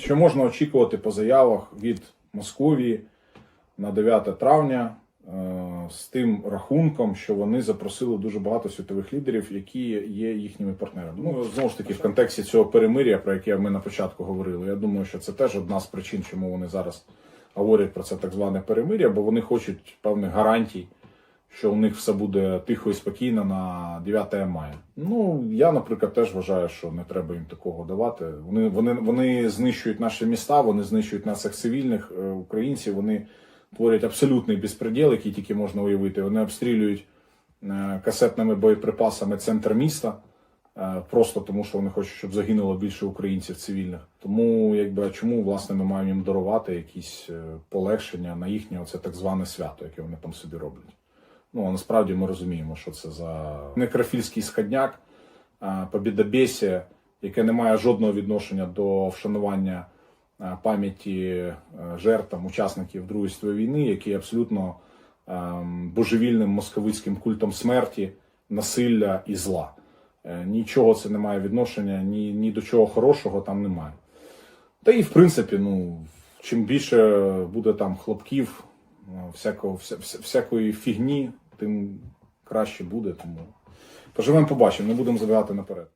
Що можна очікувати по заявах від Московії на 9 травня е, з тим рахунком, що вони запросили дуже багато світових лідерів, які є їхніми партнерами. Ну знову ж таки, в контексті цього перемир'я, про яке ми на початку говорили, я думаю, що це теж одна з причин, чому вони зараз говорять про це так зване перемир'я, бо вони хочуть певних гарантій, що у них все буде тихо і спокійно на 9 мая. Ну я, наприклад, теж вважаю, що не треба їм такого давати. Вони вони, вони знищують наші міста, вони знищують нас як цивільних е, українців. Вони творять абсолютний безпреділ, який тільки можна уявити. Вони обстрілюють е, касетними боєприпасами центр міста. е, Просто тому, що вони хочуть, щоб загинуло більше українців цивільних. Тому, якби чому власне ми маємо їм дарувати якісь полегшення на їхнє оце так зване свято, яке вони там собі роблять. Ну а насправді ми розуміємо, що це за некрофільський сходняк, побідобєсія, яке не має жодного відношення до вшанування пам'яті жертв учасників Другої світової війни, які абсолютно ем, божевільним московицьким культом смерті, насилля і зла. Е, Нічого це не має відношення, ні, ні до чого хорошого там немає. Та і в принципі, ну, чим більше буде там хлопків, е, всякого, вся, вся- всякої фігні, тим краще буде. Тому поживемо, побачимо, не будемо забігати наперед.